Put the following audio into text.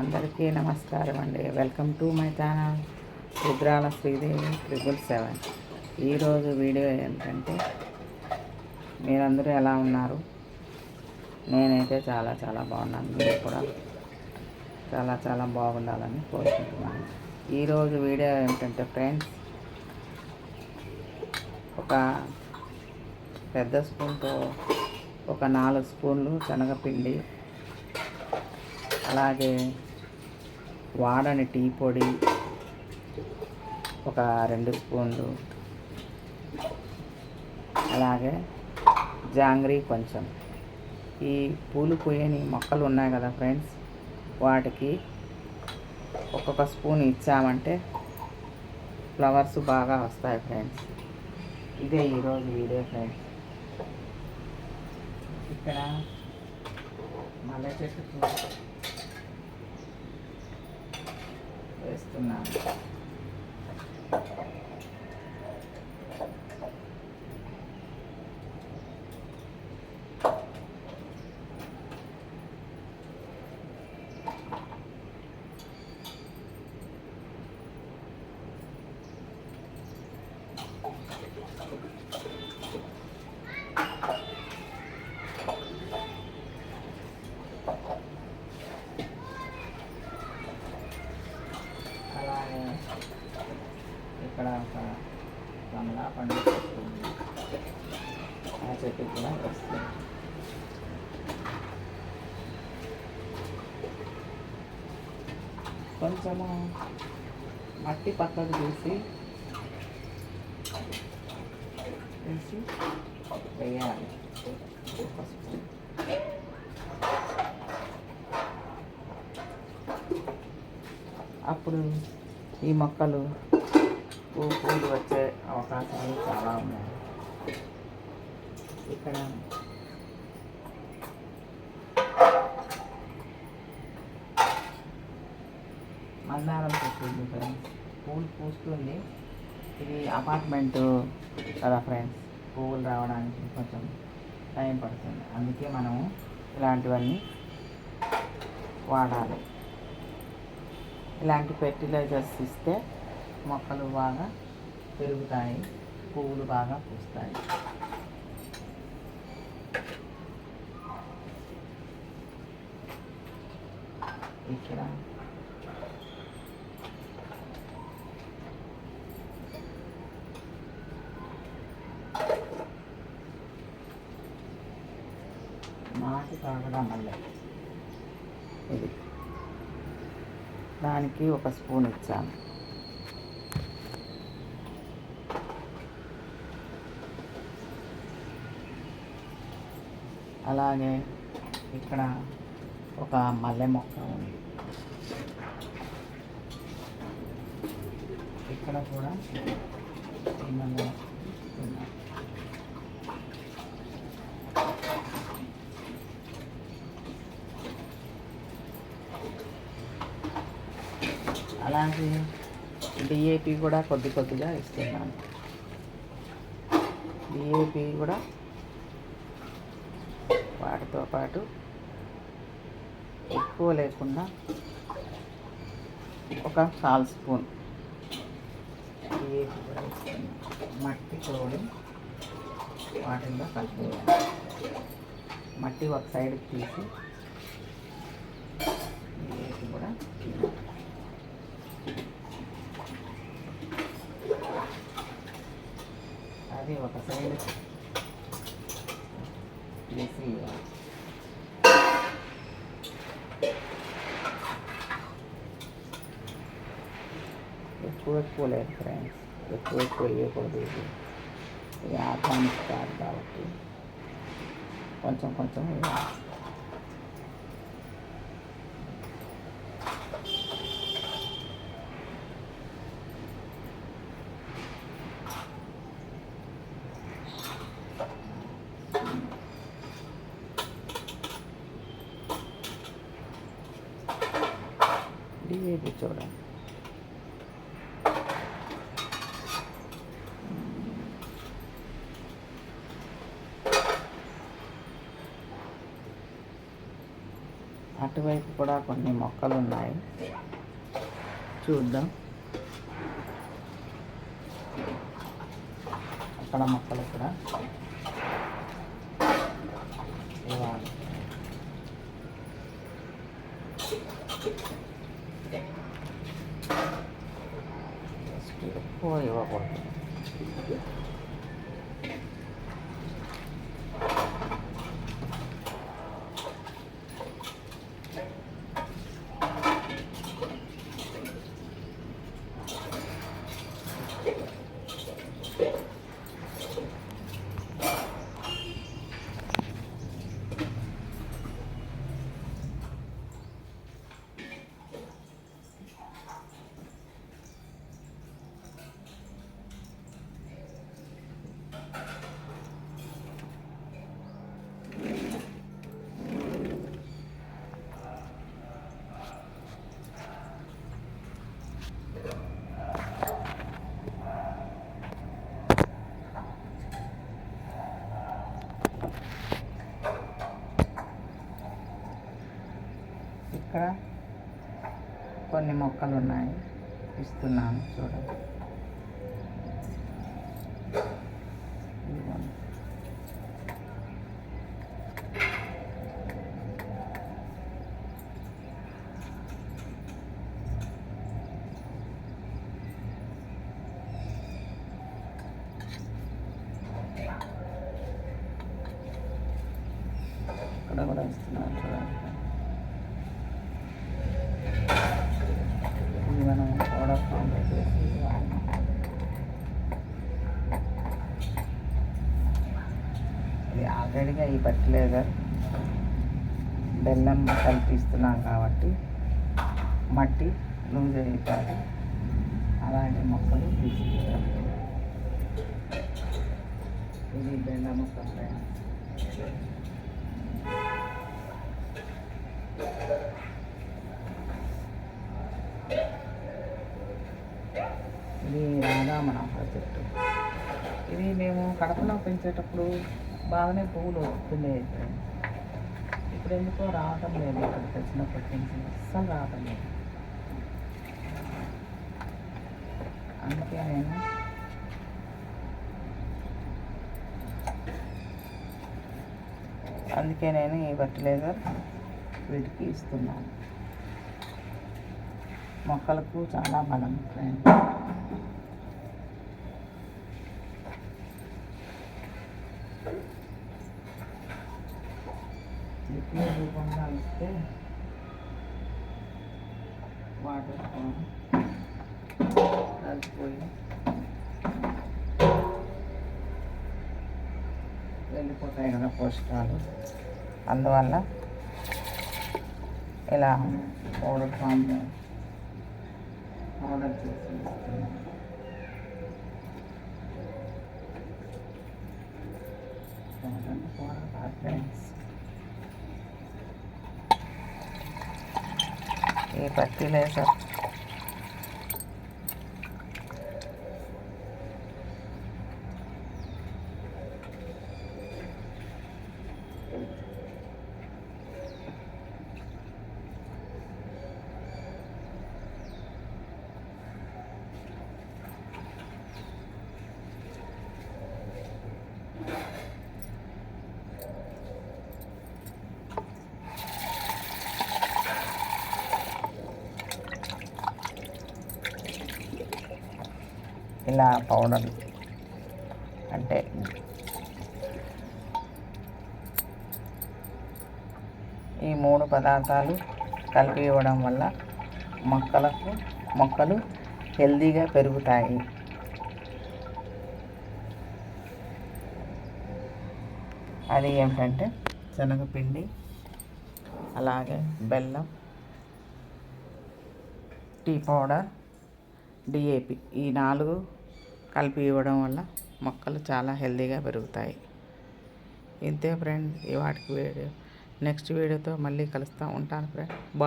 అందరికీ నమస్కారం అండి. Welcome to my channel Rudrala Sridevi triple seven ఈరోజు వీడియో ఏంటంటే మీరందరూ ఎలా ఉన్నారు? నేనైతే చాలా చాలా బాగున్నాను. మీరు కూడా చాలా చాలా బాగుండాలని కోరుకుంటున్నాను. ఈరోజు వీడియో ఏంటంటే ఫ్రెండ్స్ ఒక పెద్ద స్పూన్తో ఒక నాలుగు స్పూన్లు శనగపిండి అలాగే వాడని టీ పొడి ఒక రెండు స్పూన్లు. అలాగే జాంగ్రీ కొంచెం. ఈ పూలు పూయని మొక్కలు ఉన్నాయి కదా ఫ్రెండ్స్ వాటికి ఒక్కొక్క స్పూన్ ఇచ్చామంటే ఫ్లవర్స్ బాగా వస్తాయి ఫ్రెండ్స్. ఇదే ఈరోజు వీడియో ఫ్రెండ్స్. ఇక్కడ మల్లె చెట్టు వేస్తున్నాను అలాగే ఇక్కడ ఒక కమలా పండు చెట్టు ఉంది ఆ చెట్టు కూడా వస్తుంది. కొంచెము మట్టి పక్కకు తీసి తీసి వేయాలి. అప్పుడు ఈ మొక్కలు పూలు వచ్చే అవకాశాలు చాలా ఉన్నాయి. ఇక్కడ మందారం పెట్టింది ఫ్రెండ్స్ పూలు పూస్తుంది. ఇది అపార్ట్మెంట్ కదా ఫ్రెండ్స్ పువ్వులు రావడానికి కొంచెం టైం పడుతుంది. అందుకే మనము ఇలాంటివన్నీ వాడాలి. ఇలాంటి ఫెర్టిలైజర్స్ ఇస్తే మొక్కలు బాగా పెరుగుతాయి పువ్వులు బాగా పూస్తాయి. ఇక్కడ మాటి తాగడం వల్ల ఇది. దానికి ఒక స్పూన్ ఇచ్చాను. అలాగే ఇక్కడ ఒక మల్లె మొక్క ఉంది. ఇక్కడ కూడా ఈ మల్లె అలాగే డిఏపి కూడా కొద్ది కొద్దిగా ఇస్తున్నాను. డిఏపి కూడా వాటితో పాటు ఎక్కువ లేకుండా ఒక కాల్ స్పూన్ కూడా మట్టి తోడి వాటిల్లో కలిపేయాలి. మట్టి ఒక సైడ్కి తీసి కూడా అది ఒక సైడ్ వేసి ఎక్కువ ఎక్కువ లేదు ఫ్రెండ్స్ ఎక్కువ ఎక్కువ వేయకూడదు ఇది ఇది ఆర్గానిక్ కాదు కాబట్టి కొంచెం కొంచెం వేయాలి డిఏపి చూడండి అటువైపు కూడా కొన్ని మొక్కలు ఉన్నాయి చూద్దాం. అక్కడ మొక్కలు కూడా. ఇవ్వాలి. ఎక్కువ ఇవ్వకూడదు ఇక్కడ కొన్ని మొక్కలు ఉన్నాయి ఇస్తున్నాను చూడండి. ఇక్కడ కూడా ఇస్తున్నాను చూడండి ఇది మనం పౌడర్ చేసి ఇది ఆల్రెడీగా ఈ ఫర్టిలైజర్ బెల్లం కల్పిస్తున్నాం కాబట్టి మట్టి లూజ్ అయిపోతుంది అలాంటి మొక్కలు తీసుకుంటాం. ఇది బెల్లం మొక్క ఫ్రెండ్స్ ఇది రాగా మనోహర చెట్టు ఇది మేము కడపలో పెంచేటప్పుడు బాగానే పువ్వులు వస్తున్నాయి ఇప్పుడు ఎందుకో రావటం లేదు ఇక్కడ తెచ్చినప్పటి నుంచి అస్సలు రావటం లేదు. అందుకే నేను అందుకే నేను ఈ ఫర్టిలైజర్ వీటికి ఇస్తున్నాను. మొక్కలకు చాలా బలం. ఫ్రెండ్స్ ఎక్కువ రూపంగా ఇస్తే వాటర్ కలిసిపోయి వెళ్ళిపోతాయి కదా పోషకాలు. అందువల్ల ఇలా పౌడర్ ఫామ్ ఆర్డర్ చేసి ఈ పత్తి లేదు సార్ ఇలా పౌడర్ అంటే ఈ మూడు పదార్థాలు కలిపి ఇవ్వడం వల్ల మొక్కలకు మొక్కలు హెల్దీగా పెరుగుతాయి. అది ఏమిటంటే శనగపిండి అలాగే బెల్లం టీ పౌడర్ డిఏపి ఈ నాలుగు కలిపి ఇవ్వడం వల్ల మొక్కలు చాలా హెల్తీగా పెరుగుతాయి. ఇంతే ఫ్రెండ్. ఈ వాటికి వీడియో నెక్స్ట్ వీడియోతో మళ్ళీ కలుస్తూ. ఉంటాను ఫ్రెండ్.